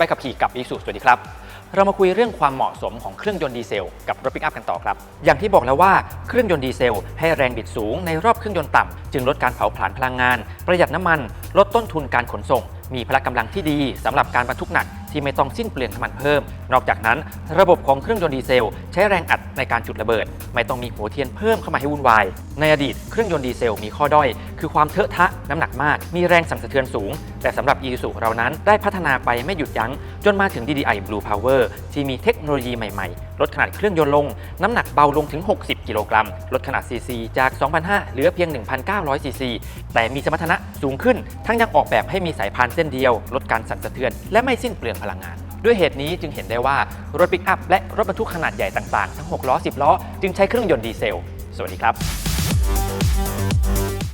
บายขับขี่กับ Isuzu สวัสดีครับ เรามาคุยเรื่องความเหมาะสมของเครื่องยนต์ดีเซลกับรถปิกอัพกันต่อครับ อย่างที่บอกแล้วว่าเครื่องยนต์ดีเซล ให้แรงบิดสูงในรอบเครื่องยนต์ต่ำจึงลดการเผาผลาญพลังงาน ประหยัดน้ำมัน ลดต้นทุนการขนส่ง มีพละกำลังที่ดีสำหรับการบรรทุกหนัก ที่ไม่ต้องสิ้นเปลืองน้ำมันเพิ่ม นอกจากนั้น ระบบของเครื่องยนต์ดีเซล ใช้แรงอัดในการจุดระเบิด ไม่ต้องมีหัวเทียนเพิ่มเข้ามาให้วุ่นวาย ในอดีตเครื่องยนต์ดีเซลมีข้อด้อย คือความเทอะทะน้ำหนักมาก มีแรงสั่นสะเทือนสูง แต่สำหรับ Isuzu เรานั้นได้พัฒนาไปไม่หยุดยั้ง จนมาถึง DDI Blue Power ที่มีเทคโนโลยีใหม่ๆ ลดขนาดเครื่องยนต์ลง น้ำหนักเบาลงถึง 60 กิโลกรัม ลดขนาด CC จาก 2,500เหลือเพียง 1,900 CC แต่มีสมรรถนะสูงขึ้น ทั้งยังออกแบบให้มีสายพานเส้นเดียว ลดการสั่นสะเทือน และไม่สิ้นเปลืองลังงาน ด้วยเหตุนี้จึงเห็นได้ว่ารถปิกอัพและรถบรรทุกขนาดใหญ่ต่างๆ ทั้ง 6 ล้อ 10 ล้อ จึงใช้เครื่องยนต์ดีเซล สวัสดีครับ